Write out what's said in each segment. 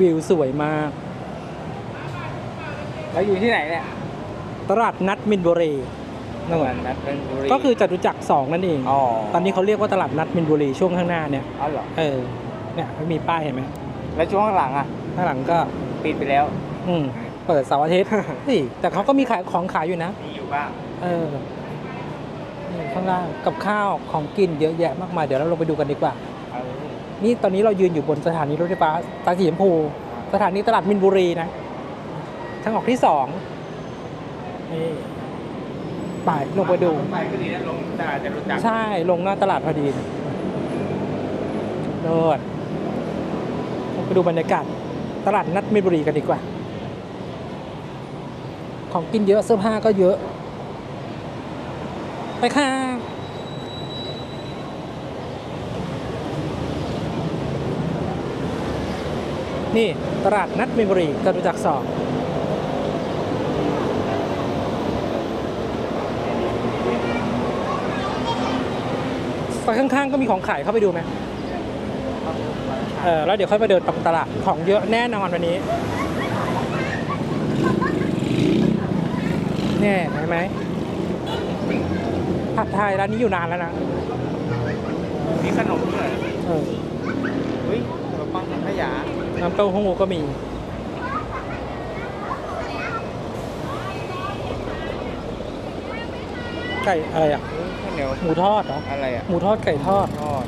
วิวสวยมาก แล้วอยู่ที่ไหนเนี่ยตลาดนัดมินบุรีนวันนัดเป็นบุรีก็คือจตุจักรสองนั่นเอง อ๋อตอนนี้เขาเรียกว่าตลาดนัดมินบุรีช่วงข้างหน้าเนี่ยอ๋อเหรอเออเนี่ยไม่มีป้ายเห็นไหมแล้วช่วงข้างหลังอะข้างหลังก็ปิดไปแล้ว อืมเปิดเสาร์อาทิตย์นี่แต่เขาก็มีขายของขายอยู่นะมีอยู่บ้างเออนี่ข้างล่างกับข้าวของกินเยอะแยะมากมายเดี๋ยวเราลงไปดูกันดีกว่าเออ นี่ตอนนี้เรายืนอยู่บนสถานีรถไฟฟ้าสายสีชมพู สถานีตลาดมินบุรีนะทางออกที่สองนี่ไปลงไปดู ไปก็ดีนะลงตลาดจะรู้จักใช่ลงหน้าตลาดพอดีโดดลงไปดูบรรยากาศตลาดนัดมินบุรีกันดีกว่า ของกินเยอะเสื้อผ้าก็เยอะ ไปค่ะ นี่ตลาดนัดมินบุรีจตุจักรสองไปข้างๆก็มีของขายเข้าไปดูไหมเออแล้วเดี๋ยวค่อยไปเดินตรงตลาดของเยอะแน่นอนวันนี้เนี่ยเห็นไหมผัดไทยร้านนี้อยู่นานแล้วนะ มีขนมด้วย เออ เฮ้ยขนมปังสังขยา น้ำเต้าหู้ก็มี ไก่อะไรอะเฮ้ยข้าวเหนียวหมูทอดเหรอ อะไรอะหมูทอดไก่ทอด ทอด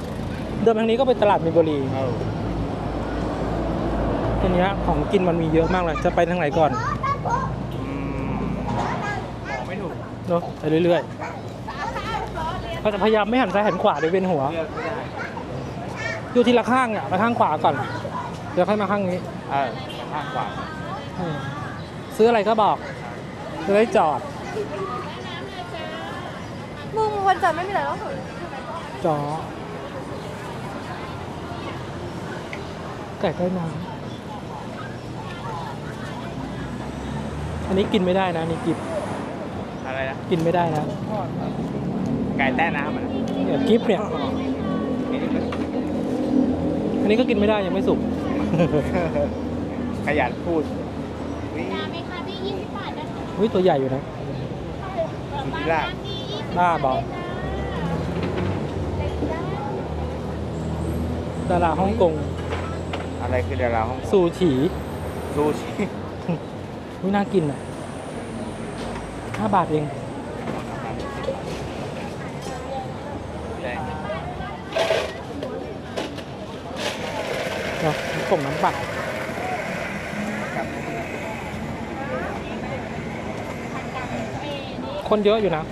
เดินทางนี้ก็เป็นตลาดมินบุรีเออทีเนี้ยของกินมันมีเยอะมากเลย จะไปทางไหนก่อน อืมบอกไม่ถูกเนาะไปเรื่อยๆเราจะพยายามไม่หันซ้ายหันขวาเดี๋ยวเวียนหัว เลือกไม่ได้อยู่ทีละข้างอะไปข้างขวาก่อน เดี๋ยวค่อยมาข้างนี้เออข้างขวาเออซื้ออะไรก็บอกจะได้จอด มึงวันจันทร์ไม่มีอะไรแล้วเหรอจอไก่ใต้น้ำอันนี้กินไม่ได้นะอันนี่กินอะไรนะกินไม่ได้นะไก่แต้น้ำอะเนี่ยกิฟเนี่ยนี่นี่มันอันนี้ก็กินไม่ได้ยังไม่สุก ขยันพูดวิมีค่ะพี่ยี่สิบบาทนะคะเฮ้ยตัวใหญ่อยู่นะ สุธิราชมียี่สิบบ้าบอดาราฮ่องกงอะไรคือดาราห้องซูชิซูชินี่น่ากินอะห้าบาทเอง แดง เนาะกล่องน้ำปัดคนเยอะอยู่นะ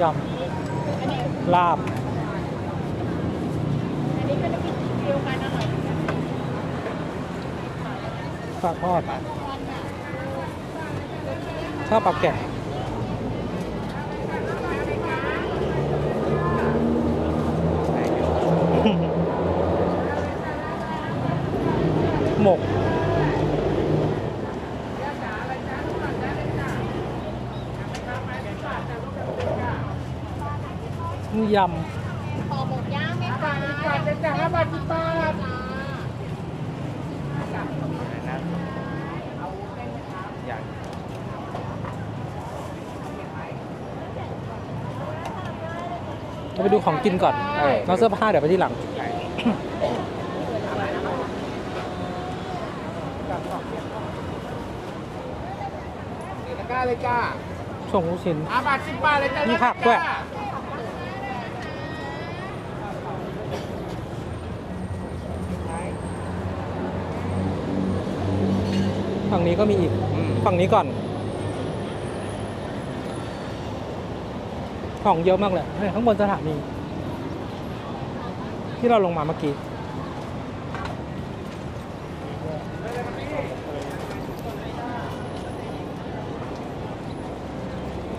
ยำลาบอันนี้ก็จะกินเดียวกันอร่อยปลาทอดชอบปลาแกะ หมก ยห่อหมกย่างไหมคะบาทจะจ่ายห้าบาทสิบบาทอะไรนะอยากำเราไปดูของกินก่อนเออแล้วเสื้อผ้าเดี๋ยวไปที่หลังไก่ตะกร้าเลยจ้าช่วงลูกชิ้นอาบาทสิบบาทเลยจ้ามีผักด้วย ฝั่งนี้ก็มีอีกอืมฝั่งนี้ก่อน ของเยอะมากเลยเนี่ยข้างบนสถานีที่เราลงมาเมื่อกี้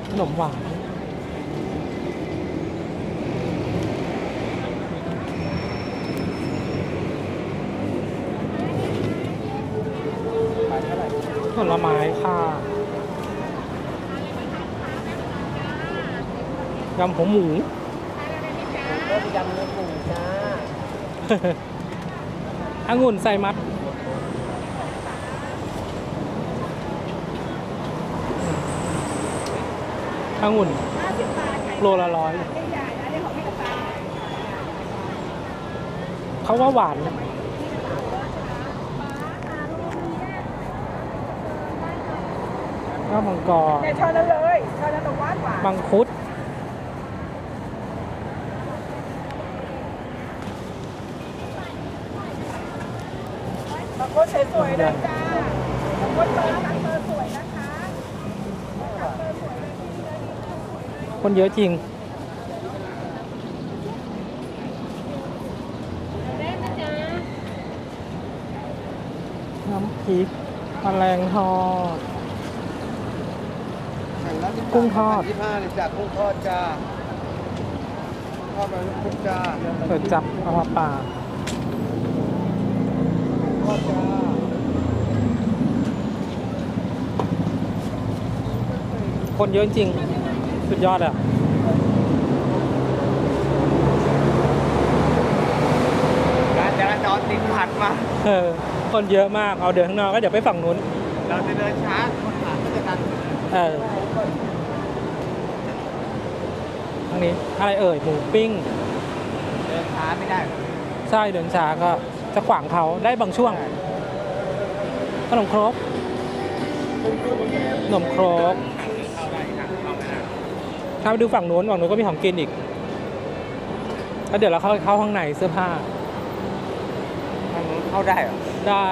ขนมหวาน ผลไม้ค่ะยำหัวหมูก็ยำเนื้อหมูจ้าองุ่นใส่มัดองุ่นโลละร้อยเขาว่าหวานนะ ข้าวมังกรเนี่ยช้อนนั้นเลยช้อนนั้นตรงหวานหวานมังคุดบางคนสวยๆนะจ้าบางคนเบอร์ตังเบอร์สวยนะคะคนเยอะจริงได้นะจ๊ะน้ำพริกแมลงทอด กุ้งทอดยี่ห้าเลยจ้ะกุ้งทอดจ้าทอดมันกุ้งจ้าเปิดจับเอามาป่าทอดจ้าคนเยอะจริง สุดยอดอะการจราจรติดขัดมาเออคนเยอะมากเอาเดินข้างนอกก็เดี๋ยวไปฝั่งนู้น เราจะเดินช้า เออทางนี้อะไรเอ่ยหมูปิ้ง เดินช้าไม่ได้ใช่เดินช้าก็จะขวางเขาได้บางช่วงขนมครกขนมครกเข้าได้ค่ะเข้าไม่ได้ถ้าไปดูฝั่งนู้นฝั่งนู้นก็มีของกินอีก แล้วเดี๋ยวเราเข้าเข้าข้างในเสื้อผ้า ทางนู้นเข้าได้เหรอ ได้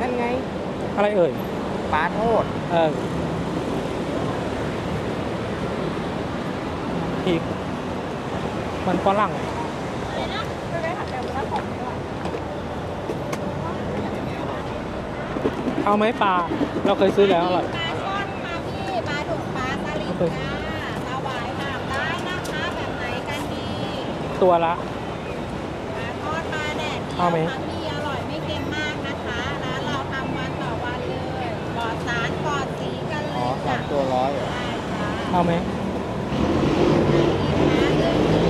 นั่นไงอะไรเอ่ยปลาโทษเออพริกมันฝรั่งไม่ได้หัดแต่ว่าของเนี่ยเอาไหมปลาเราเคยซื้อแล้วอร่อย ปลาช่อนค่ะพี่ปลาดุกปลาสลิดจ้าสวายถามได้นะคะแบบไหนกันดี ตัวละ ปลาทอดปลาแดดเดียวเอาไหม ค่ะ สาจ้ะมตัวร้อยเหรอได้จ้าเอาไหม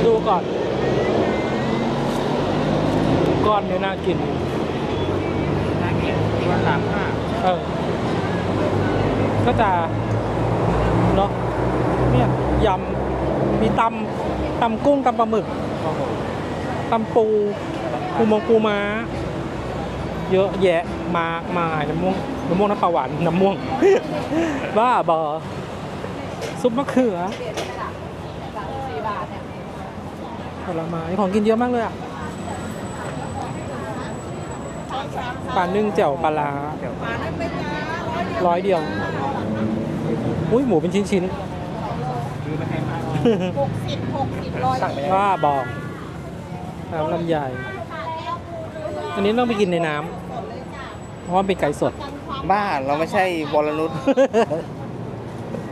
ดูก่อน ก้อนนี้น่ากิน น่ากินตัวสามห้าเออ ก็จะเนาะเนี่ยยำมีตำตำกุ้งตำปลาหมึกโอ้โหตำปูปูมงปูม้า เยอะแยะมากมายน้ำม่วง น้ำม่วงน้ำปลาหวานน้ำม่วง บ้าบอซุปมะเขือผลไม้ของกินเยอะมากเลยอะปลานึ่งแจ่วปลาร้าเดี๋ยวปลานั้นเป็นจ้าร้อยเดียวร้อยเดียว อุ้ยหมูเป็นชิ้นชิ้นคือไม่ให้มากหกสิบหกสิบร้อยสั่งไปๆว่าบอกน้ำลำไยอันนี้ต้องไปกินในน้ำเพราะว่าเป็นไก่สด บ้าเราไม่ใช่วรนุช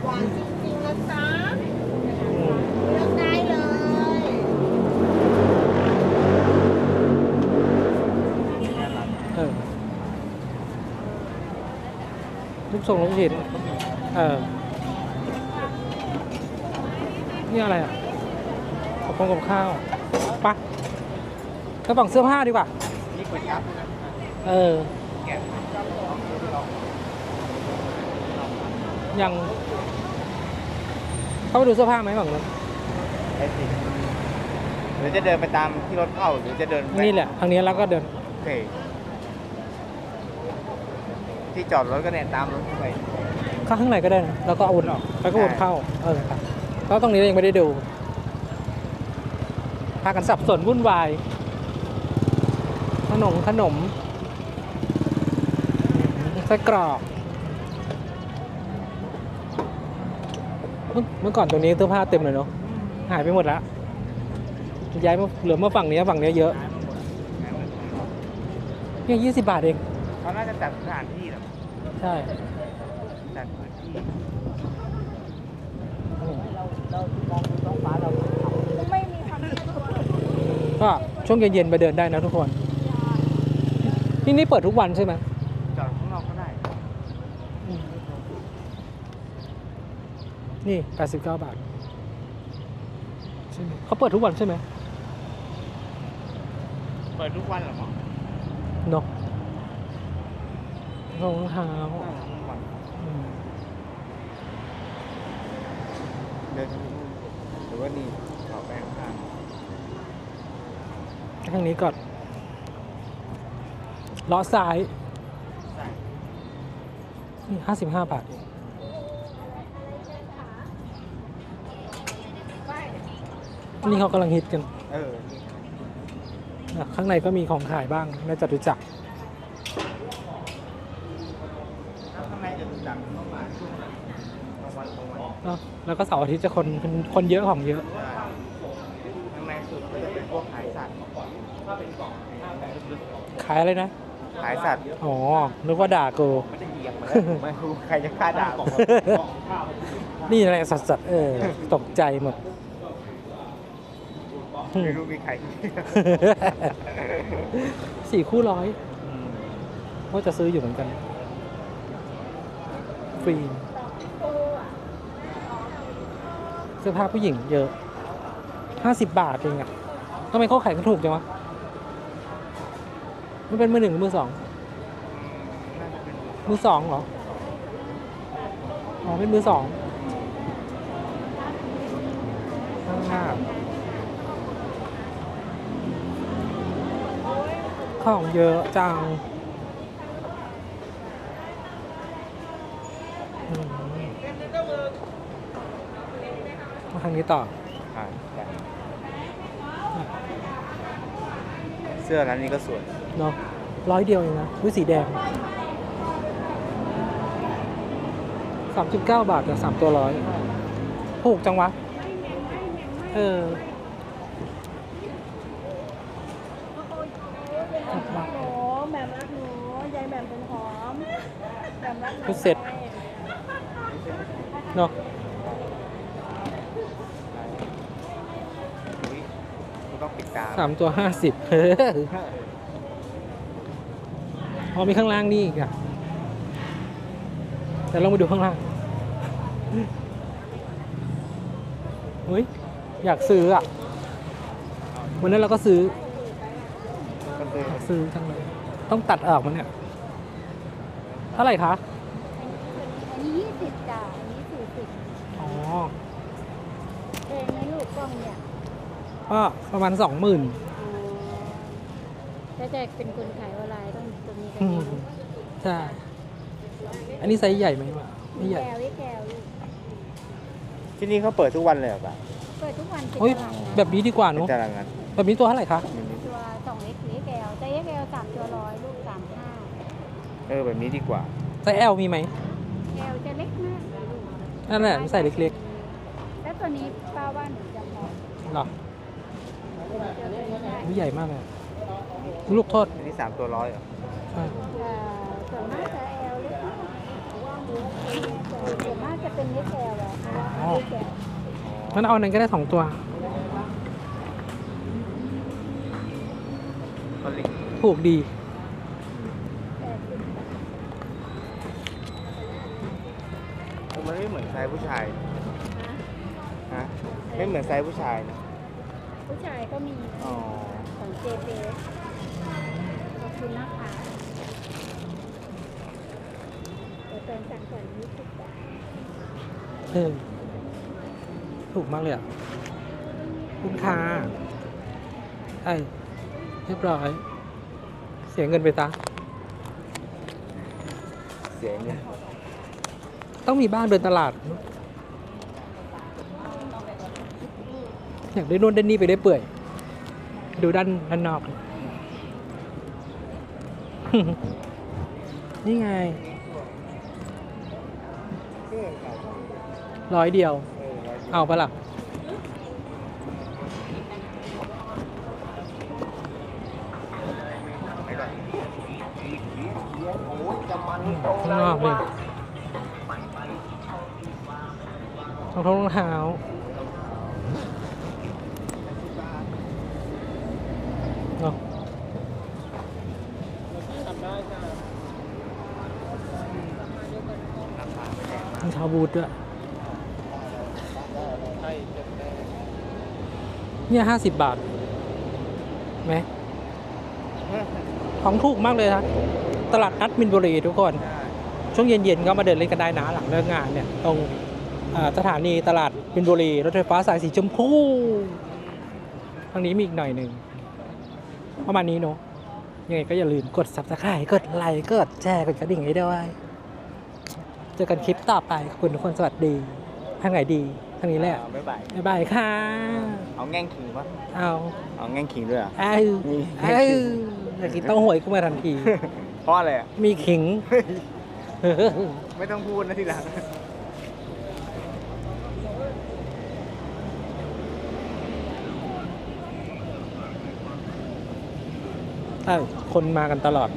หวานจริงๆนะจ๊ะเลือกได้เลยเออลูกส่งลูกชิ้นเออนี่อะไรอะขอบคุณกับข้าวปะกระป๋องเสื้อผ้าดีกว่า นี่ก๋วยจั๊บเออแกะ ยังเข้าไปดูเสื้อผ้าไหมฝั่งนู้นไปสิหรือจะเดินไปตามที่รถเข้าหรือจะเดินไปนี่แหละทางนี้แล้วก็เดิน โอเค ที่จอดรถก็เนี่ยตามรถไป เข้าข้างในก็ได้นะแล้วก็เอาวนออกแล้วก็วนเข้าเออครับแล้วตรงนี้เรายังไม่ได้ดูพากันสับสนวุ่นวายขนมขนม ไส้กรอกเมื่อเมื่อก่อนตรงนี้เสื้อผ้าเต็มเลยเนาะหายไปหมดแล้วย้ายมาเหลือมาฝั่งนี้ฝั่งนี้เยอะเนี่ยยี่สิบบาทเองเขาน่าจะจัดสถานที่หรอใช่จัดพื้นที่ไม่มีทางเลือกก็ช่วงเย็นๆไปเดินได้นะทุกคน ที่นี่เปิดทุกวันใช่ไหม จอดข้างนอกก็ได้ นี่ 89 บาทช่ไหมเขาเปิดทุกวันใช่ไหมเปิดทุกวันเหรอมั้งเนาะรองเท้าทุกวันอืมเดินทางนู้นหรือว่านี่เขาแป้งข้างทางนี้ก่อนล้อซ้ายใช่นี่ห้าสิบห้าบาท นี่เขากำลังฮิตกันเออนี่อะข้างในก็มีของขายบ้างในจตุจักรแล้วข้างในจะรู้จักเข้ามาช่วงนั้นกลางวันกลางวันเนอะแล้วก็เสาร์อาทิตย์จะคนคนเยอะของเยอะ ใช่ข้างในสุดก็จะเป็นพวกขายสัตว์ขายอะไรนะ ขายสัตว์อ๋อ นึกว่าด่ากูไม่ได้เหยียบมาไม่รู้ใครจะฆ่าด่าผมนี่อะไรสัตว์สัตว์เออ ตกใจหมด ไม่รู้มีใคร สี่คู่ร้อยว่าจะซื้ออยู่เหมือนกัน ฟรี เสื้อผ้าผู้หญิงเยอะห้าสิบบาทเองอะทำไมเขาขายกันถูกจังวะ มันเป็นมือหนึ่งหรือมือสองน่าจะเป็นมือสองเหรอ อ๋อ เป็นมือสองข้างหน้า ของเยอะจังอืมมาทางนี้ต่อ อ่าใช่เสื้อร้านนี้ก็สวย เนาะร้อยเดียวเองนะด้วยสีแดงสามสิบเก้าบาทแต่สามตัวร้อยถูกจังวะ เออถูกมาก โอ้แหม่มรักหนูยายแหม่มเป็นหอม แหม่มรักหนูชุดเสร็จเนาะอุ๊ยกูต้องปิดตาสามตัวห้าสิบเออพอมีข้างล่างนี่อีกอะแต่ลองไปดูข้างล่างเฮ้ย อยากซื้ออะ วันนั้นเราก็ซื้อก็คือซื้อจังเลย ต้องตัดออกมันเนี่ย เท่าไหร่คะอันนี้ยี่ สิบจ้ะอันนี้สี่สิบอ๋อเพลงในลูกกล้องเนี่ยก็ประมาณสองหมื่นอ๋อถ้าจะเป็นคนขายออนไลน์ต้องตัวนี้กันอืมใช่ อันนี้ไซส์ใหญ่ไหมวะไม่ใหญ่ แก้ววิแก้วลูกที่นี่เขาเปิดทุกวันเลยเหรอปะเปิดทุกวันเป็นเฮ้ยตลาดนะแบบนี้ดีกว่าเป็นเนาะตารางงานแบบนี้ตัวเท่าไหร่คะตัวสองเล็กหรือแก้วแต่แก้วสามตัวร้อยลูกสามห้าเออแบบนี้ดีกว่าไซส์ L มีไหมแก้วจะ นั่นแหละใส่เล็กแล้วตัวนี้ป้าว่าหนูจะพอๆเหรอเจอตัวนี้ได้นี่ใหญ่มากเลยลูกโทษอันนี้สามตัวร้อยเหรอใช่เอ่อส่วนมากจะแอลเล็กมากส่วนมากจะเป็นเล็กแอลอะเพราะว่าเล็กแอลงั้นเอาอันนั้นก็ได้สองตัว ก็ลิงถูกดี มันไม่เหมือนไซ ส์ผู้ชายฮะไม่เหมือนไซส์ผู้ชายนะผู้ชายก็มีอ๋อของเจเขอบคุณนะคะเดี๋ยวเติมสั่งก่อนยี่สิบบาทเออถูกมากเลยอะคุณค่าใช่เรียบร้อย เสียเงินไปตาเสียเงิน ต้องมีบ้างเดินตลาด อยากได้นู่นได้นี่ไปได้เปื่อย ดูด้านด้านนอก นี่ไง ร้อยเดียว เออร้อยเอาปะล่ะไปก่อนโอ้ยจะข้างนอกเลย รองเท้ารองเท้าเนาะทำได้จ้ะราคาไม่แพงมากรองเท้าบูทด้วยใช่จะเนี่ยห้าสิบบาทไหมของถูกมากเลยนะตลาดนัดมินบุรีทุกคน ช่วงเย็นๆก็มาเดินเล่นกันได้นะหลังเลิกงานเนี่ยตรง สถานีตลาดมินบุรี รถไฟฟ้าสายสีชมพูทางนี้มีอีกหน่อยหนึ่งประมาณนี้เนาะยังไงก็อย่าลืมกด subscribe กดไลค์กดแชร์กดกระดิ่งให้ด้วย เจอกันคลิปต่อไป ขอบคุณทุกคนสวัสดี ทางไหนดี ทางนี้แหละบ๊ายบายบ๊ายบายค่ะ เอาแง่งขิงปะเอาเอาแง่งขิงด้วยเหรอะเอ้ามีเอ้าอยากกินเต้าหวยขึ้นมาทันที เพราะอะไรอะมีขิง ไม่ต้องพูดนะทีหลัง ช่คนมากันตลอด